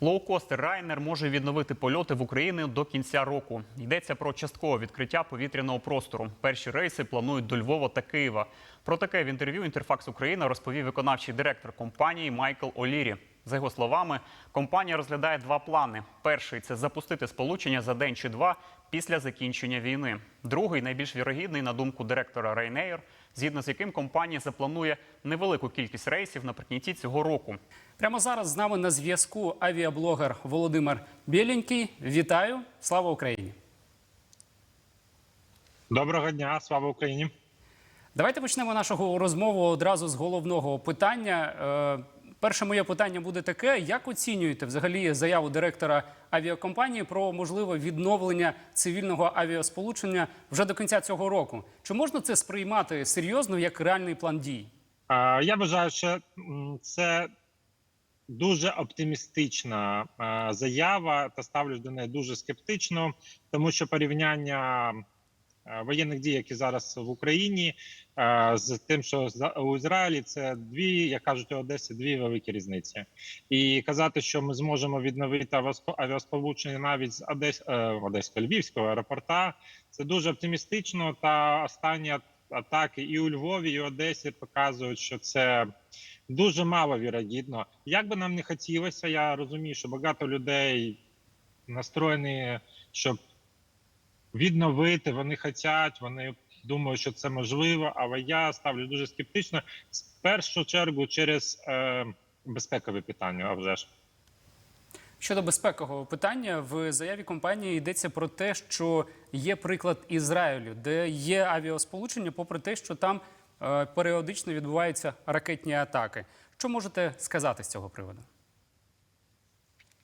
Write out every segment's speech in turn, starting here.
Лоукостер Райнер може відновити польоти в Україні до кінця року. Йдеться про часткове відкриття повітряного простору. Перші рейси планують до Львова та Києва. Про таке в інтерв'ю Інтерфакс Україна розповів виконавчий директор компанії Майкл Олірі. За його словами, компанія розглядає два плани: перший це запустити сполучення за день чи два після закінчення війни. Другий, найбільш вірогідний, на думку директора Ryanair, згідно з яким компанія запланує невелику кількість рейсів наприкінці цього року. Прямо зараз з нами на зв'язку авіаблогер Володимир Біленький. Вітаю! Слава Україні! Доброго дня, слава Україні. Давайте почнемо нашу розмову одразу з головного питання. Перше моє питання буде таке: як оцінюєте взагалі заяву директора авіакомпанії про можливе відновлення цивільного авіасполучення вже до кінця цього року? Чи можна це сприймати серйозно як реальний план дій? Я вважаю, що це дуже оптимістична заява, та ставлюсь до неї дуже скептично, тому що порівняння воєнних дій, які зараз в Україні, е, з тим, що у Ізраїлі, це дві, як кажуть у Одесі, дві великі різниці. І казати, що ми зможемо відновити авіасп- авіасполучення навіть з Одес... е, Одесько-Львівського аеропорта, це дуже оптимістично. Та останні атаки і у Львові, і Одесі показують, що це дуже мало вірогідно. Як би нам не хотілося, я розумію, що багато людей настроєні, щоб відновити, вони хочуть, вони думають, що це можливо, але я ставлю дуже скептично. В першу чергу через е, безпекове питання, а вже ж. Щодо безпекового питання, в заяві компанії йдеться про те, що є приклад Ізраїлю, де є авіасполучення, попри те, що там е, періодично відбуваються ракетні атаки. Що можете сказати з цього приводу?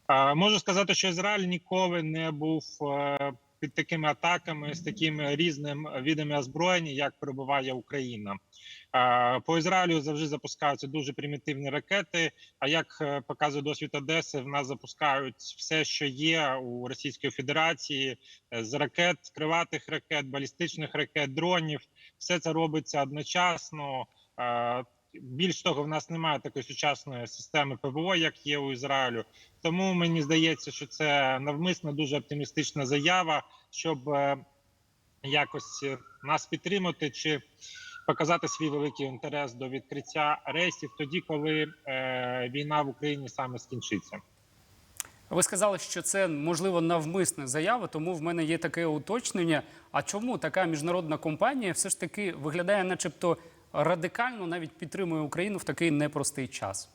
А, Можу сказати, що Ізраїль ніколи не був е, під такими атаками з такими різними видами озброєння, як перебуває Україна. По Ізраїлю завжди запускаються дуже примітивні ракети. А як е, показує досвід Одеси, в нас запускають все, що є у Російської Федерації е, з ракет, крилатих ракет, балістичних ракет, дронів. Все це робиться одночасно. Більш того, в нас немає такої сучасної системи ПВО, як є у Ізраїлю. Тому мені здається, що це навмисно дуже оптимістична заява, щоб е, якось е, нас підтримати чи показати свій великий інтерес до відкриття рейсів тоді, коли е, війна в Україні саме скінчиться. Ви сказали, що це можливо навмисна заява, тому в мене є таке уточнення. А чому така міжнародна компанія все ж таки виглядає, начебто, радикально навіть підтримує Україну в такий непростий час?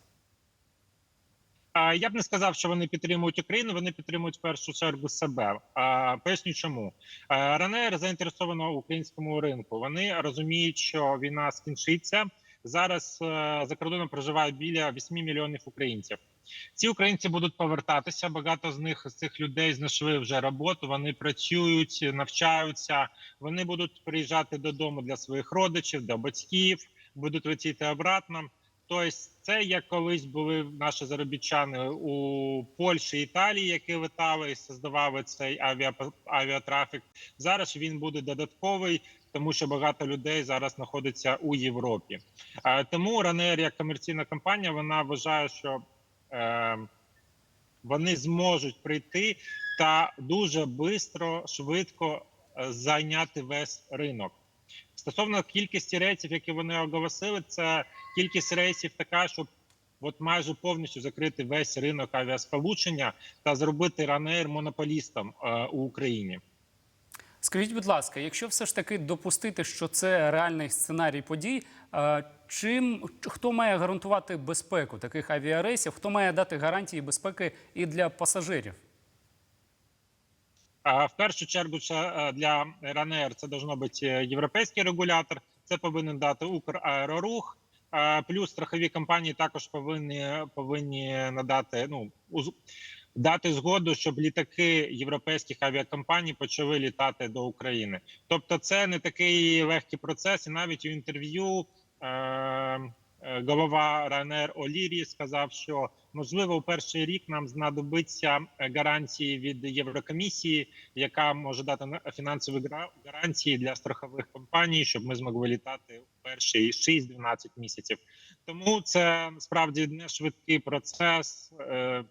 Я б не сказав, що вони підтримують Україну. Вони підтримують в першу чергу себе. Поясню, чому РНР заінтересовано в українському ринку. Вони розуміють, що війна скінчиться зараз. е, За кордоном проживає біля 8 мільйонів українців. Ці українці будуть повертатися. Багато з них з цих людей знайшли вже роботу. Вони працюють, навчаються. Вони будуть приїжджати додому для своїх родичів, до батьків, будуть летіти обратно. Тобто, це як колись були наші заробітчани у Польщі, Італії, які летали і создавали цей авіа, авіатрафік. Зараз він буде додатковий, тому що багато людей зараз знаходиться у Європі. Е, Тому Ранер, як комерційна компанія, вона вважає, що вони зможуть прийти та дуже швидко, швидко е, зайняти весь ринок. Стосовно кількості рейсів, які вони оголосили, це кількість рейсів така, щоб от майже повністю закрити весь ринок авіасполучення та зробити Ранейр монополістом е, у Україні. Скажіть, будь ласка, якщо все ж таки допустити, що це реальний сценарій подій, е, чим хто має гарантувати безпеку таких авіарейсів? Хто має дати гарантії безпеки і для пасажирів? В першу чергу е, для РАНР це должно бути е, європейський регулятор. Це повинен дати Украерорух. Е, Плюс страхові компанії також повинні повинні надати ну дати згоду, щоб літаки європейських авіакомпаній почали літати до України. Тобто, це не такий легкий процес, і навіть у інтерв'ю. Е, е, Голова РНР Олірі сказав, що можливо у перший рік нам знадобиться е, гарантії від Єврокомісії, яка може дати на- фінансові гарантії для страхових компаній, щоб ми змогли літати у перші 6-12 місяців. Тому це справді не швидкий процес, е,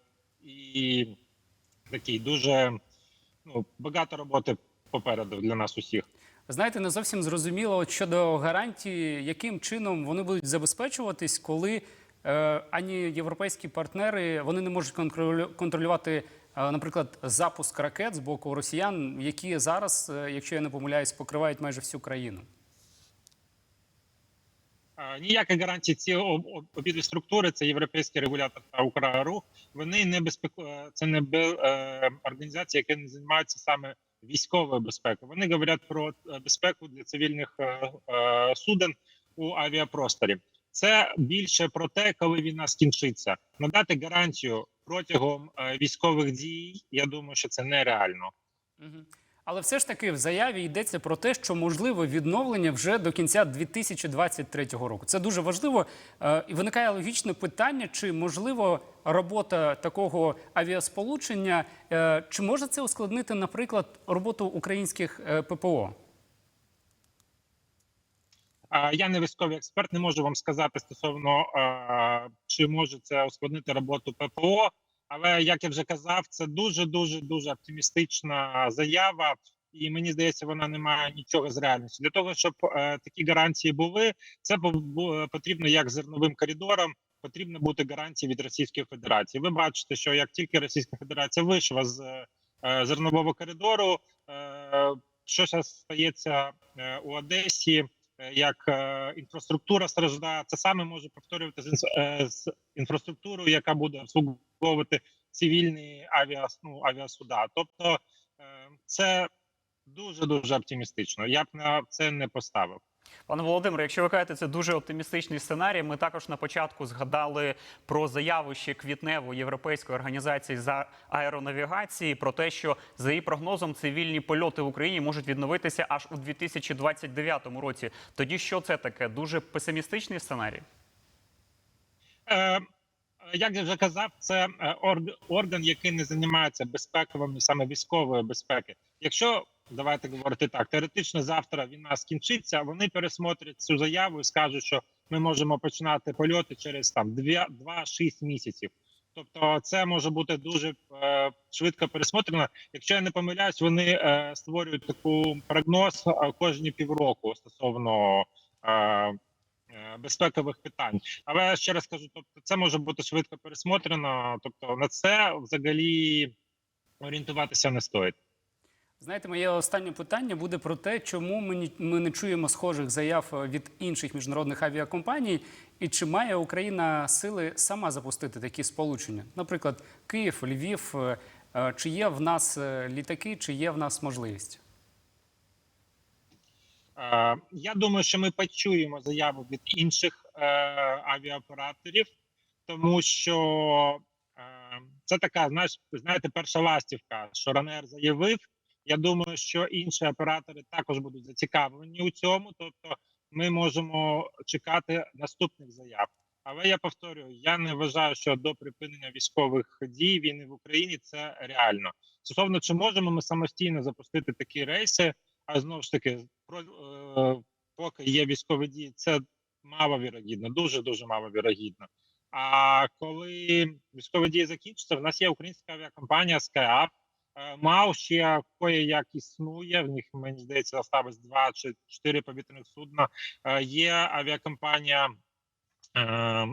і такий дуже ну, багато роботи попереду для нас усіх. Знаєте, не зовсім зрозуміло от щодо гарантії, яким чином вони будуть забезпечуватись, коли е, ані європейські партнери вони не можуть контролю- контролювати, е, наприклад, запуск ракет з боку росіян, які зараз, е, якщо я не помиляюсь, покривають майже всю країну. Ніяких гарантій ці об- об- обидві структури, це європейський регулятор та Украрух. Вони не безпеку, е, це не організації, які не займаються саме військовою безпеки. Вони говорять про е, безпеку для цивільних е, е, суден у авіапросторі. Це більше про те, коли війна скінчиться. Надати гарантію протягом військових дій. Я думаю, що це нереально. Але все ж таки в заяві йдеться про те, що можливо відновлення вже до кінця 2023 року. Це дуже важливо. Е, І виникає логічне питання: чи можливо робота такого авіасполучення, е, чи може це ускладнити, наприклад, роботу українських е, ППО? Я не військовий експерт, не можу вам сказати стосовно чи може це ускладнити роботу ППО. Але як я вже казав, це дуже дуже дуже оптимістична заява, і мені здається, вона не має нічого з реальністю. Для того щоб е, такі гарантії були, це потрібно як зерновим коридором. Потрібно бути гарантії від Російської Федерації. Ви бачите, що як тільки Російська Федерація вийшла з е, зернового коридору, е, що зараз стається е, у Одесі, е, як е, інфраструктура страждає, це саме може повторювати з, е, з інфраструктурою, яка буде обслуговувати цивільні авіа, ну, авіасуда. Тобто е, це дуже дуже оптимістично. Я б на це не поставив. Пане Володимире, якщо ви кажете, це дуже оптимістичний сценарій. Ми також на початку згадали про заяву ще квітневу Європейської організації за аеронавігації про те, що за її прогнозом цивільні польоти в Україні можуть відновитися аж у 2029 році. Тоді що це таке? Дуже песимістичний сценарій. Е, як я вже казав, це е, орган, який не займається безпековими саме військової безпеки. Якщо давайте говорити так, теоретично завтра війна скінчиться, вони пересмотрять цю заяву і скажуть, що ми можемо починати польоти через там 2-6 місяців. Тобто, це може бути дуже е, швидко пересмотрено. Якщо я не помиляюсь, вони е, створюють таку прогноз кожні півроку стосовно безпекових питань. Але ще раз кажу, тобто це може бути швидко пересмотрено. Тобто на це взагалі орієнтуватися не стоїть. Знаєте, моє останнє питання буде про те, чому ми, ми не чуємо схожих заяв е, від інших міжнародних авіакомпаній, і чи має Україна сили сама запустити такі сполучення? Наприклад, Київ, Львів, е, е, чи є в нас е, літаки, чи є в нас можливість? Е, Я думаю, що ми почуємо заяву від інших е, авіаоператорів, тому що е, це така, знаєш, знаєте, перша ластівка, що Ранер заявив. Я думаю, що інші оператори також будуть зацікавлені у цьому. Тобто, ми можемо чекати наступних заяв. Але я повторюю, я не вважаю, що до припинення військових дій війни в Україні це реально. Стосовно чи можемо ми самостійно запустити такі рейси, а знову ж таки, про е, поки є військові дії, це мало вірогідно, дуже дуже мало вірогідно. А коли військові дії закінчаться, в нас є українська авіакомпанія SkyUp, мав МАУ ще кое як існує. В них мені здається осталось два чи чотири повітряних судна. Е, Є авіакомпанія, е,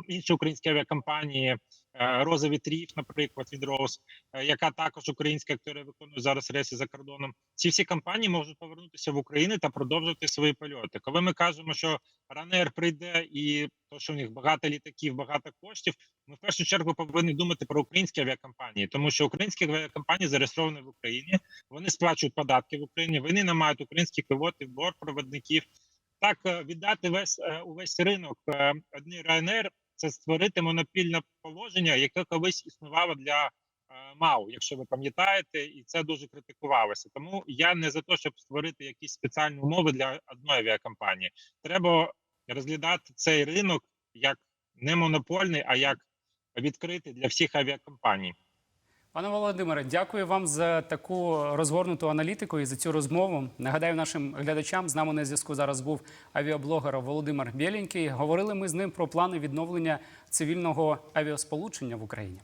інші українські авіакомпанії. е, Роза вітрів, наприклад, від Роуз, е, яка також українська, яка виконує зараз рейси за кордоном. Ці всі компанії можуть повернутися в Україну та продовжувати свої польоти. Коли ми кажемо, що Ранер прийде і то, що у них багато літаків, багато коштів, ми в першу чергу повинні думати про українські авіакомпанії, тому що українські авіакомпанії зареєстровані в Україні, вони сплачують податки в Україні, вони не мають українських пілотів, бортпроводників. Так е, віддати весь е, увесь ринок е, одній Ryanair – це створити монопільне положення, яке колись існувало для МАУ, якщо ви пам'ятаєте, і це дуже критикувалося. Тому я не за те, щоб створити якісь спеціальні умови для одної авіакомпанії. Треба розглядати цей ринок як не монопольний, а як відкритий для всіх авіакомпаній. Пане Володимире, дякую вам за таку розгорнуту аналітику і за цю розмову. Нагадаю нашим глядачам, з нами на зв'язку зараз був авіаблогер Володимир Бєлінький. Говорили ми з ним про плани відновлення цивільного авіасполучення в Україні.